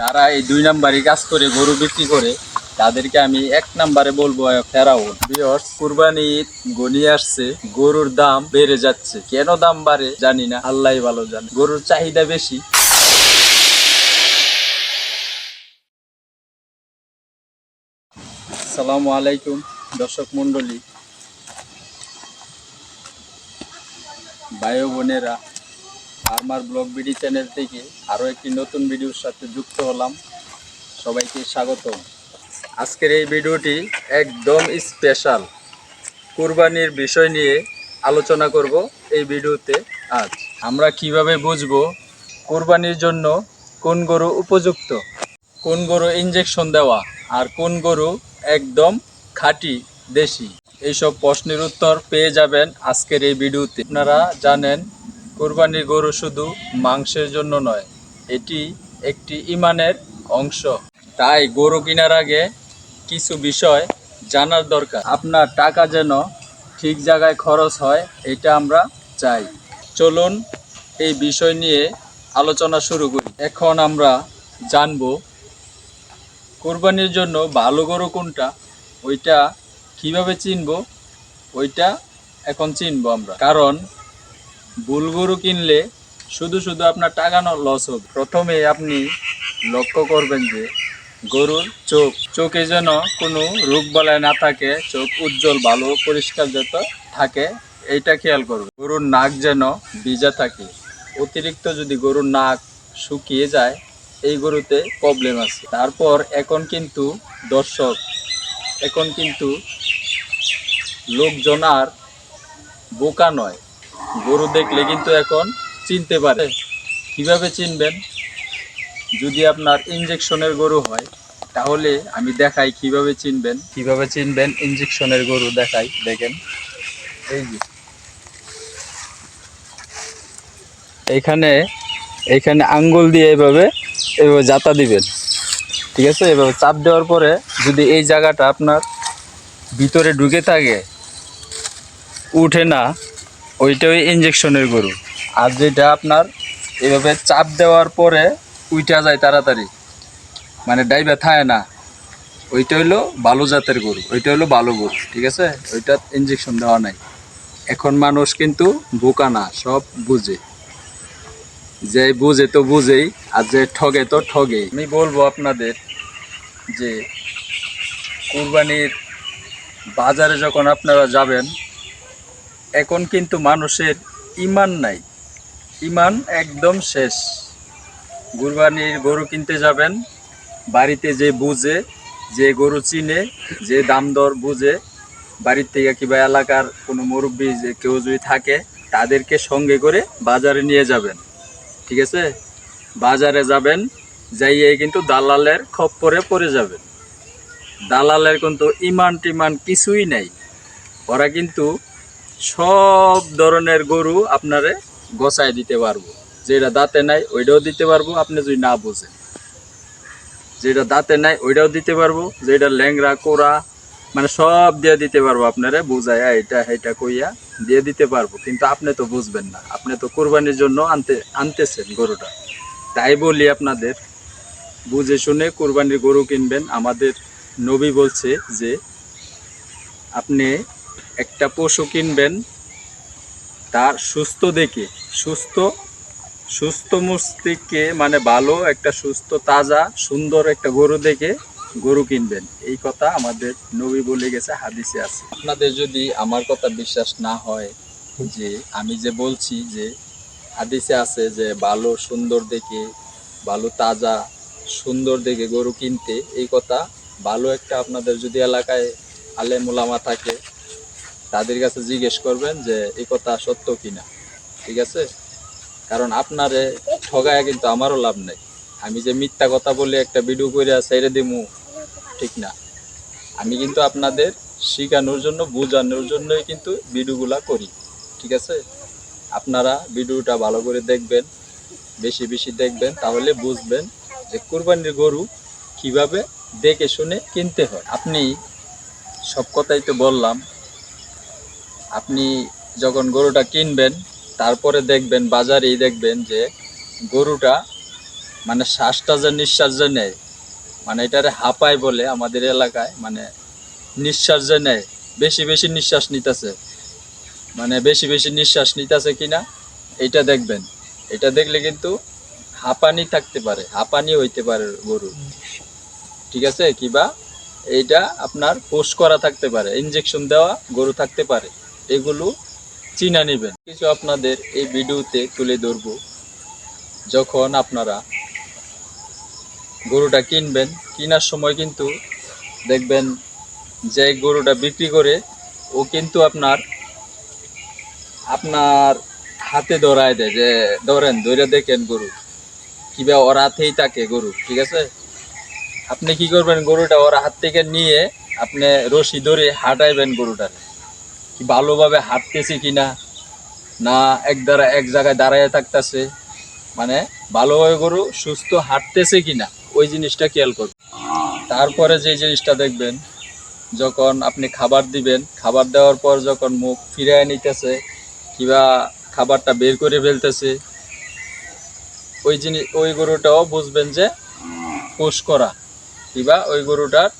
যারা এই দুই নাম্বারই কাজ করে গরু বিক্রি করে তাদেরকে আমি এক নাম্বারে বলব ফেরাও বিয়স কুরবানি ঈদ গনিয়ে আসছে গরুর দাম বেড়ে যাচ্ছে। কেন দাম বাড়ে জানি না আল্লাহ ভালো জানে। গরুর চাহিদা বেশি। আসসালামু আলাইকুম দর্শক মণ্ডলী। ভাই বোনেরা ফার্মার ব্লগ বিডি চ্যানেল থেকে আরও একটি নতুন ভিডিওর সাথে যুক্ত হলাম। সবাইকে স্বাগত। আজকের এই ভিডিওটি একদম স্পেশাল কুরবানির বিষয় নিয়ে আলোচনা করব এই ভিডিওতে আজ। আমরা কীভাবে বুঝব কুরবানির জন্য কোন গরু উপযুক্ত? কোন গরু ইঞ্জেকশন দেওয়া আর কোন গরু একদম খাঁটি দেশি? এইসব প্রশ্নের উত্তর পেয়ে যাবেন আজকের এই ভিডিওতে। আপনারা জানেন কোরবানির গরু শুধু মাংসের জন্য নয়, এটি একটি ইমানের অংশ। তাই গরু কেনার আগে কিছু বিষয় জানার দরকার। আপনার টাকা যেন ঠিক জায়গায় খরচ হয়, এটা আমরা চাই। চলুন এই বিষয় নিয়ে আলোচনা শুরু করি। এখন আমরা জানব, কোরবানির জন্য ভালো গরু কোনটা, ওইটা কীভাবে চিনব, ওইটা এখন চিনব আমরা। কারণ ভুল গরু কিনলে শুধু শুধু আপনার টাকা লস হবে। প্রথমে আপনি লক্ষ্য করবেন যে গরুর চোখ, চোখে যেন কোনো রোগ বালায় না থাকে, চোখ উজ্জ্বল, ভালো, পরিষ্কার যত থাকে, এইটা খেয়াল করবে গরুর নাক যেন ভিজা থাকে। অতিরিক্ত যদি গরুর নাক শুকিয়ে যায়, এই গরুতে প্রবলেম আছে। তারপর এখন কিন্তু দর্শক, এখন কিন্তু লোকজন আর বোকা নয়। গরু দেখলে কিন্তু এখন চিনতে পারে। কীভাবে চিনবেন? যদি আপনার ইঞ্জেকশনের গরু হয়, তাহলে আমি দেখাই কীভাবে চিনবেন। কীভাবে চিনবেন? ইঞ্জেকশনের গরু দেখাই, দেখেন। এই যে। এইখানে এইখানে আঙ্গুল দিয়ে এভাবে এভাবে জাতা দিবেন। ঠিক আছে? এভাবে চাপ দেওয়ার পরে যদি এই জায়গাটা আপনার ভিতরে ঢুকে থাকে, উঠে না ওইটাই ইঞ্জেকশনের গরু। আর যেটা আপনার এভাবে চাপ দেওয়ার পরে উইটা যায় তাড়াতাড়ি। মানে ডাইবা থায় না। ওইটা হলো ভালো জাতের গরু। ওইটা হলো ভালো গরু, ঠিক আছে? ওইটা ইঞ্জেকশন দেওয়া নাই। এখন মানুষ কিন্তু বোকা না, সব বুঝে। যে বুঝে তো বুঝেই, আর যে ঠগে তো ঠগে আমি বলব আপনাদের যে কুরবানির বাজারে যখন আপনারা যাবেন এখন কিন্তু মানুষের ইমান নাই। ইমান একদম শেষ। কুরবানির গরু কিনতে যাবেন, বাড়িতে যে বুঝে, যে গরু চিনে, যে দাম দর বুঝে, বাড়ির থেকে কিংবা এলাকার কোনো মুরব্বী যে কেউ যদি থাকে, তাদেরকে সঙ্গে করে বাজারে নিয়ে যাবেন। ঠিক আছে? বাজারে যাবেন, যাইয়ে কিন্তু দালালের খপ্পরে পড়ে যাবেন। দালালের কিন্তু ইমান টিমান কিছুই নাই। ওরা কিন্তু সব ধরনের গরু আপনারে গছায় দিতে পারব। যেটা দাঁতে নাই, ওইটাও দিতে পারব, আপনি যদি না বোঝেন। যেটা দাঁতে নাই, ওইটাও দিতে পারব, যেটা ল্যাংরা কোরা মানে সব দিয়ে দিতে পারব আপনারে বুঝাইয়া এটা এটা কইয়া দিয়ে দিতে পারব। কিন্তু আপনি তো বুঝবেন না। আপনি তো কোরবানির জন্য আনতে, আনতেছেন গরুটা। তাই বলি আপনাদের, বুঝে শুনে কোরবানির গরু কিনবেন। আমাদের নবী বলছে যে, আপনি একটা পশু কিনবেন, তার সুস্থ দেখে, সুস্থ সুস্থ মস্তিষ্কে মানে ভালো, একটা সুস্থ, তাজা, সুন্দর একটা গরু দেখে গরু কিনবেন। এই কথা আমাদের নবী বলে গেছে, হাদিসে আছে। আপনাদের যদি আমার কথা বিশ্বাস না হয়, যে আমি যে বলছি যে হাদিসে আছে যে ভালো, সুন্দর দেখে, ভালো, তাজা, সুন্দর দেখে গরু কিনতে, এই কথা ভালো একটা আপনাদের যদি এলাকায় আলে মোলামা থাকে তাদের কাছে জিজ্ঞেস করবেন যে, এই কথা সত্য কিনা? ঠিক আছে? কারণ আপনারে ঠগায় কিন্তু আমারও লাভ নেই। আমি যে মিথ্যা কথা বলে একটা ভিডিও করে ছেড়ে দিমু, ঠিক না। আমি কিন্তু আপনাদের শেখানোর জন্য, বোঝানোর জন্যই কিন্তু ভিডিওগুলা করি, ঠিক আছে? আপনারা ভিডিওটা ভালো করে দেখবেন, বেশি বেশি দেখবেন, তাহলে বুঝবেন যে কুরবানির গরু কীভাবে দেখে শুনে কিনতে হয়। আপনি সব কথাই তো বললাম আপনি যখন গরুটা কিনবেন, তারপরে দেখবেন, বাজারেই দেখবেন যে গরুটা মানে শ্বাসটা যে নিঃশ্বাস যে নেয় মানে এটারে হাঁপায় বলে আমাদের এলাকায় মানে নিঃশ্বাস যে নেয়, বেশি বেশি নিঃশ্বাস নিতেছে। মানে বেশি বেশি নিঃশ্বাস নিতেছে কিনা এটা দেখবেন। এটা দেখলে কিন্তু হাঁপানি থাকতে পারে হাঁপানি হইতে পারে গরু। ঠিক আছে? কিবা এইটা আপনার পোষ করা থাকতে পারে, ইনজেকশন দেওয়া গরু থাকতে পারে। এগুলো চিনা নেবেন। কিছু আপনাদের এই ভিডিওতে তুলে ধরব। যখন আপনারা গরুটা কিনবেন, কেনার সময় কিন্তু দেখবেন যে গরুটা বিক্রি করে ও কিন্তু আপনার আপনার হাতে ধরায় দেয় যে, ধরেন ধরে দেখেন গরু। কিবা ওর হাতেই থাকে গরু, ঠিক আছে? আপনি কি করবেন, গরুটা ওর হাত থেকে নিয়ে আপনি রশি ধরে হাঁটাইবেন গরুটার। কি ভালোভাবে হাঁটতেছে কি না না এক দ্বারা এক জায়গায় দাঁড়ায় থাকতেছে মানে ভালোভাবে গরু সুস্থ হাঁটতেছে কিনা, ওই জিনিসটা খেয়াল করবে তারপরে যে জিনিসটা দেখবেন, যখন আপনি খাবার দিবেন, খাবার দেওয়ার পর যখন মুখ ফিরায় নিতেছে, কিবা খাবারটা বের করে ফেলতেছে, ওই জিনিস, ওই গরুটাও বুঝবেন যে পোষ করা, কিবা ওই গরুটার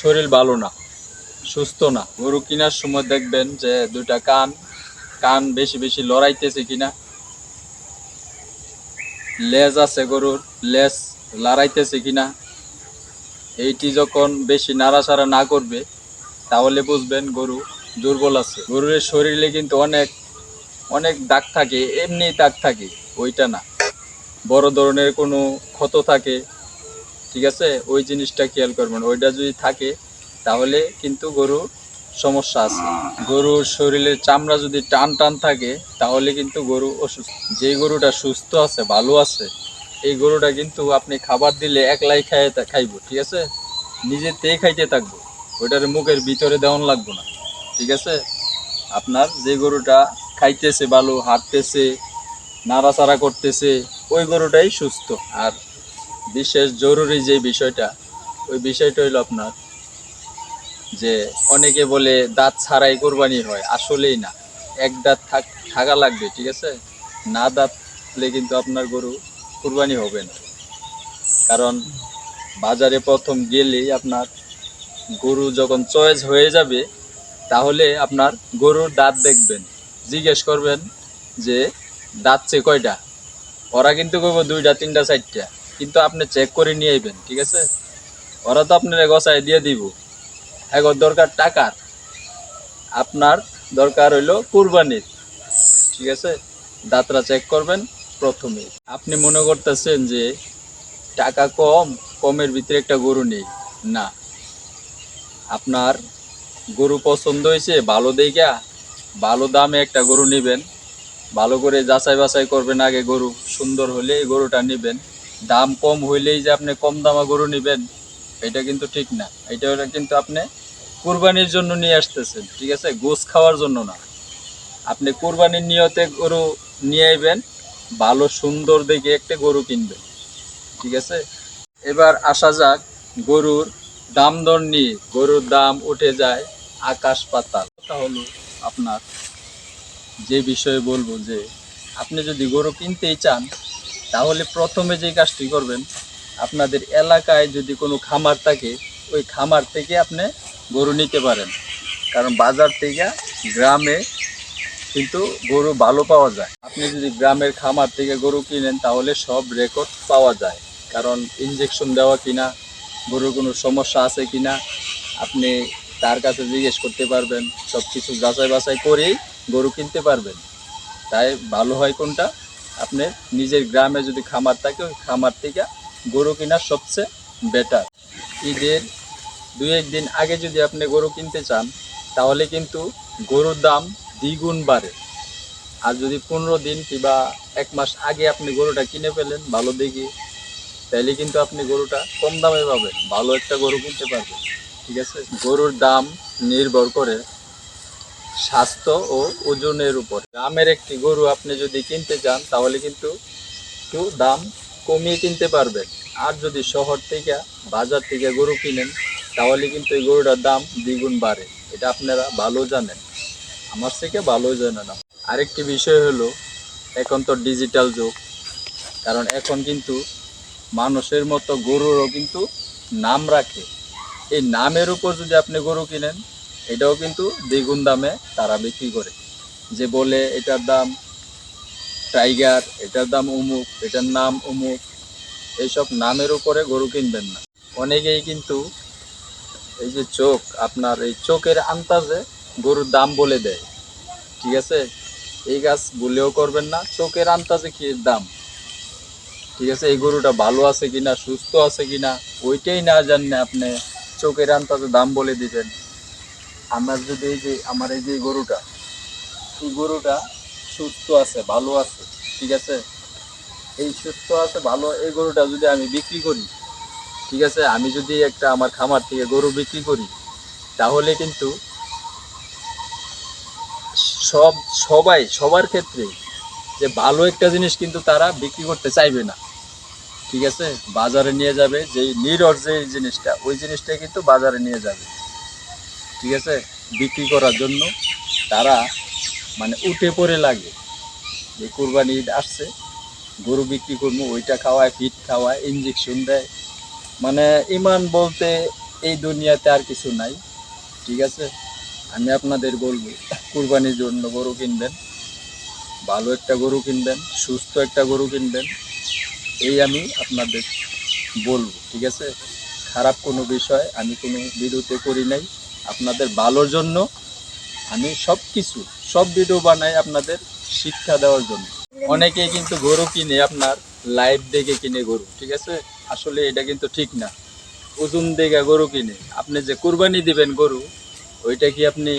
শরীর ভালো না। সুস্থ না। গরু কেনার সময় দেখবেন যে দুইটা কান কান বেশি বেশি লড়াইতেছে কিনা। লেজ আছে গরুর, লেজ লড়াইতেছে কিনা। এইটি যখন বেশি নাড়াচাড়া না করবে, তাহলে বুঝবেন গরু দুর্বল আছে। গরুর শরীরে কিন্তু অনেক অনেক দাগ থাকে, এমনি দাগ থাকে, ওইটা না। বড় ধরনের কোনো ক্ষত থাকে, ঠিক আছে? ওই জিনিসটা খেয়াল করবেন। ওইটা যদি থাকে তাহলে কিন্তু গরুর সমস্যা আছে। গরুর শরীরের চামড়া যদি টান টান থাকে, তাহলে কিন্তু গরু অসুস্থ। যে গরুটা সুস্থ আছে, ভালো আছে, এই গরুটা কিন্তু আপনি খাবার দিলে একলাই খাই খাইব, ঠিক আছে? নিজে নিজেতেই খাইতে থাকব, ওইটার মুখের ভিতরে দেওয়ান লাগবো না, ঠিক আছে? আপনার যে গরুটা খাইতেছে ভালো, হাঁটতেছে, নাড়াচাড়া করতেছে, ওই গরুটাই সুস্থ। আর বিশেষ জরুরি যে বিষয়টা, ওই বিষয়টা হইল আপনার যে অনেকে বলে দাঁত ছাড়াই কোরবানি হয়, আসলেই না। এক দাঁত থাক লাগবে, ঠিক আছে? না দাঁত হলে কিন্তু আপনার গরু কোরবানি হবে না। কারণ বাজারে প্রথম গেলেই আপনার গরু যখন চয়েস হয়ে যাবে, তাহলে আপনার গরুর দাঁত দেখবেন। জিজ্ঞেস করবেন যে, দাঁত চে কয়টা? ওরা কিন্তু কইব দুইটা, তিনটা, চারটা। কিন্তু আপনি চেক করে নিয়ে আইবেন, ঠিক আছে? ওরা তো আপনার গছায় দিয়ে দিব। এখন দরকার টাকার। আপনার দরকার হইল কুরবানির। ঠিক আছে? দাঁতরা চেক করবেন প্রথমে। আপনি মনে করতেছেন যে টাকা কম, কমের ভিতরে একটা গরু নেই। না। আপনার গরু পছন্দ হয়েছে, ভালো দেখা ভালো দামে একটা গরু নেবেন। ভালো করে যাচাই বাছাই করবেন আগে গরু। সুন্দর হলে গরুটা নেবেন। দাম কম হইলেই যে আপনি কম দামা গরু নেবেন। এটা কিন্তু ঠিক না। এটা কিন্তু আপনি কোরবানির জন্য নিয়ে আসতেছেন, ঠিক আছে? গোস খাওয়ার জন্য না। আপনি কোরবানির নিয়তে গরু নিয়ে আইবেন, ভালো সুন্দর দেখে একটা গরু কিনবেন, ঠিক আছে? এবার আসা যাক গরুর দাম দর নিয়ে। গরুর দাম উঠে যায় আকাশ পাতাল। কথা হলো আপনার যে বিষয়ে বলব যে, আপনি যদি গরু কিনতেই চান, তাহলে প্রথমে যে কাজটি করবেন আপনাদের এলাকায় যদি কোনো খামার থাকে, ওই খামার থেকে আপনি গরু নিতে পারেন। কারণ বাজার থেকে গ্রামে কিন্তু গরু ভালো পাওয়া যায়। আপনি যদি গ্রামের খামার থেকে গরু কিনেন, তাহলে সব রেকর্ড পাওয়া যায়। কারণ ইঞ্জেকশন দেওয়া কিনা, গরুর কোনো সমস্যা আছে কিনা, আপনি তার কাছে জিজ্ঞেস করতে পারবেন। সব কিছু যাচাই বাছাই করেই গরু কিনতে পারবেন। তাই ভালো হয় কোনটা? আপনি নিজের গ্রামে যদি খামার থাকে, ওই খামার থেকে গরু কেনা সবচেয়ে বেটার ঈদের দুই একদিন আগে যদি আপনি গরু কিনতে চান, তাহলে কিন্তু গরুর দাম দ্বিগুণ বাড়ে। আর যদি পনেরো দিন কিংবা এক মাস আগে আপনি গরুটা কিনে ফেলেন ভালো দেখে, তাইলে কিন্তু আপনি গরুটা কম দামে পাবেন, ভালো একটা গরু কিনতে পারবেন। ঠিক আছে? গরুর দাম নির্ভর করে স্বাস্থ্য ও ওজনের উপর। গ্রামের একটি গরু আপনি যদি কিনতে চান, তাহলে কিন্তু একটু দাম কমিয়ে কিনতে পারবেন। আর যদি শহর থেকে, বাজার থেকে গরু কিনেন, তাহলে কিন্তু এই গরুটার দাম দ্বিগুণ বাড়ে। এটা আপনারা ভালো জানেন। আমার থেকে ভালো জানে না আরেকটি বিষয় হলো, এখন তো ডিজিটাল যুগ। কারণ এখন কিন্তু মানুষের মতো গরুরও কিন্তু নাম রাখে। এই নামের উপর যদি আপনি গরু কিনেন, এটাও কিন্তু দ্বিগুণ দামে তারা বিক্রি করে। যে বলে এটার দাম টাইগার, এটার দাম অমুক এটার নাম অমুক এইসব নামের উপরে গরু কিনবেন না। অনেকেই কিন্তু এই যে চোখ, আপনার এই চোখের আন্তাজে গরুর দাম বলে দেয়। ঠিক আছে? এই গাছ বলেও করবেন না, চোখের আন্তাজে কি দাম? ঠিক আছে? এই গরুটা ভালো আছে কিনা, সুস্থ আছে কিনা, ওইটাই না জানলে আপনি চোখের আন্তাজে দাম বলে দিবেন। আমার যদি এই যে, আমার এই যে গরুটা, এই গরুটা সুস্থ আছে, ভালো আছে, ঠিক আছে? এই সুস্থ আছে, ভালো, এই গরুটা যদি আমি বিক্রি করি, ঠিক আছে? আমি যদি একটা আমার খামার থেকে গরু বিক্রি করি, তাহলে কিন্তু সব, সবাই, সবার ক্ষেত্রে যে ভালো একটা জিনিস কিন্তু তারা বিক্রি করতে চাইবে না, ঠিক আছে? বাজারে নিয়ে যাবে যে নিরর যে জিনিসটা, ওই জিনিসটা কিন্তু বাজারে নিয়ে যাবে, ঠিক আছে? বিক্রি করার জন্য তারা মানে উঠে পড়ে লাগে। যে কুরবানি ঈদ আসছে, গরু বিক্রি করব, ওইটা খাওয়ায়, ফিট খাওয়ায় ইঞ্জেকশন দেয়। মানে ইমান বলতে এই দুনিয়াতে আর কিছু নাই, ঠিক আছে? আমি আপনাদের বলব, কুরবানির জন্য গরু কিনবেন, ভালো একটা গরু কিনবেন, সুস্থ একটা গরু কিনবেন, এই আমি আপনাদের বলব, ঠিক আছে? খারাপ কোনো বিষয়, আমি কোনো ভিডিওতে করি নাই। আপনাদের ভালোর জন্য আমি সব কিছু সব ভিডিও বানাই আপনাদের শিক্ষা দেওয়ার জন্য। অনেকে কিন্তু গরু কিনে আপনার লাইভ দেখে কিনে গরু, ঠিক আছে? আসলে এটা কিন্তু ঠিক না। ওজন দেখে গরু কিনে। আপনি যে কুরবানি দিবেন গরু, ওইটা কি আপনি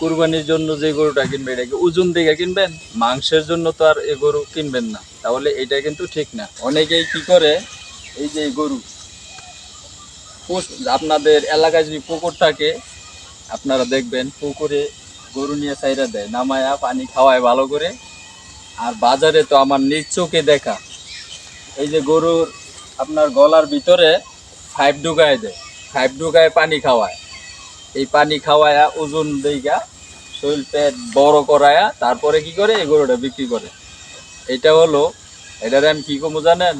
কুরবানির জন্য যে গরুটা কিনবেন, এটা কি ওজন দেখে কিনবেন? মাংসের জন্য তো আর এ গরু কিনবেন না। তাহলে এটা কিন্তু ঠিক না। অনেকেই কি করে, এই যে গরু আপনাদের এলাকায় যদি পুকুর থাকে, আপনারা দেখবেন পুকুরে গরু নিয়ে চাইরা দেয়, নামায়া পানি খাওয়ায় ভালো করে। আর বাজারে তো আমার নিজ চোখে দেখা। এই যে গরুর আপনার গলার ভিতরে ফাইভ ঢুকায় দেয়, ফাইভ ঢুকায় পানি খাওয়ায়। এই পানি খাওয়ায়া ওজন দেইগা, শরীর পেট বড় করায়া তারপরে কি করে? এই গরুটা বিক্রি করে। এটা হলো, এটার আমি কি কমু জানেন?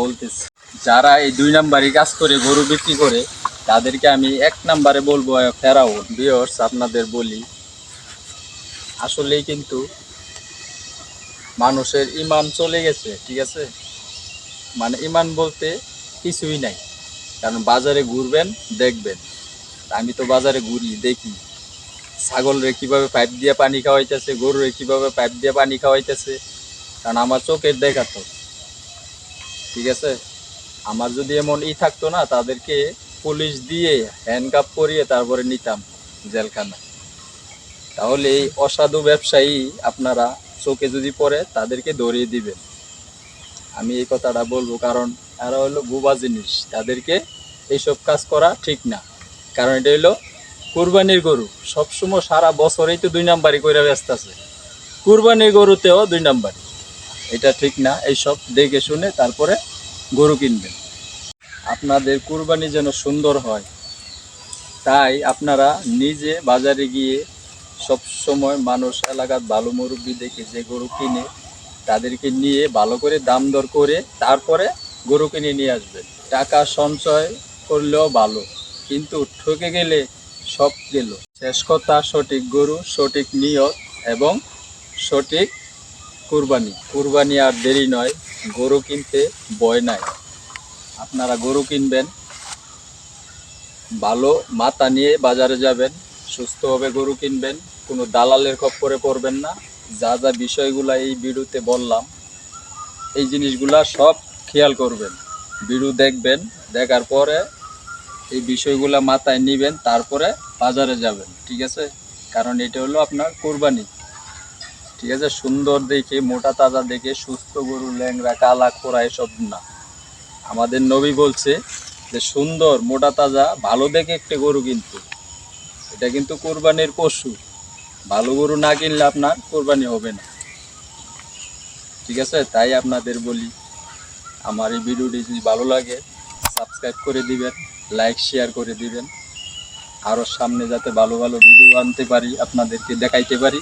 বলতেছি। যারা এই দুই নাম্বারই কাজ করে, গরু বিক্রি করে তাদেরকে আমি এক নাম্বারে বলব ফেরাও বিয়র্স আপনাদের বলি। আসলেই কিন্তু মানুষের ইমান চলে গেছে, ঠিক আছে? মানে ইমান বলতে কিছুই নাই। কারণ বাজারে ঘুরবেন, দেখবেন। আমি তো বাজারে ঘুরি, দেখি। ছাগলরে কীভাবে পাইপ দিয়ে পানি খাওয়াইতেছে, গরুরে কীভাবে পাইপ দিয়ে পানি খাওয়াইতেছে, কারণ আমার চোখের দেখা তো, ঠিক আছে? আমার যদি এমন ই থাকতো না, তাদেরকে পুলিশ দিয়ে হ্যান্ডকাপ করিয়ে তারপরে নিতাম জেলখানা তাহলে এই অসাধু ব্যবসায়ী আপনারা চোখে যদি পড়ে, তাদেরকে ধরিয়ে দিবেন। আমি এই কথাটা বলব কারণ এরা হলো বুবা জিনিস। তাদেরকে এইসব কাজ করা ঠিক না। কারণ এটা হলো কুরবানির গরু। সবসময় সারা বছরেই তো দুই নাম্বারই করে ব্যস্ত আছে। কুরবানির গরুতেও দুই নাম্বারই। এটা ঠিক না। এইসব দেখে শুনে তারপরে গরু কিনবেন। আপনাদের কুরবানি যেন সুন্দর হয়। তাই আপনারা নিজে বাজারে গিয়ে সব সময় মানুষ এলাকার ভালো মুরব্বী দেখে যে গরু কিনে তাদেরকে নিয়ে ভালো করে দাম দর করে তারপরে গরু কিনে নিয়ে আসবেন টাকা সঞ্চয় করলেও ভালো, কিন্তু ঠকে গেলে সব গেল। শেষ কথা, সঠিক গরু, সঠিক নিয়ত এবং সঠিক কুরবানি। কুরবানি আর দেরি নয়, গরু কিনতে বয় নাই। আপনারা গরু কিনবেন, ভালো মাথা নিয়ে বাজারে যাবেন, সুস্থভাবে গরু কিনবেন, কোনো দালালের খপ্পরে পড়বেন না। যা যা বিষয়গুলো এই ভিডিওতে বললাম, এই জিনিসগুলা সব খেয়াল করবেন। ভিডিও দেখবেন, দেখার পরে এই বিষয়গুলো মাথায় নিবেন, তারপরে বাজারে যাবেন, ঠিক আছে? কারণ এটা হলো আপনার কোরবানি। ঠিক আছে? সুন্দর দেখে, মোটা তাজা দেখে, সুস্থ গরু ল্যাংরা কালা খোরা এসব না। আমাদের নবী বলছে যে সুন্দর, মোটা তাজা, ভালো দেখে একটা গরু কিন্তু। এটা কিন্তু কোরবানির পশু। ভালো গরু না কিনলে আপনার কোরবানি হবে না। ঠিক আছে? তাই আপনাদের বলি, আমার এই ভিডিওটি যদি ভালো লাগে সাবস্ক্রাইব করে দিবেন লাইক শেয়ার করে দিবেন। আরও সামনে যাতে ভালো ভালো ভিডিও আনতে পারি, আপনাদেরকে দেখাইতে পারি।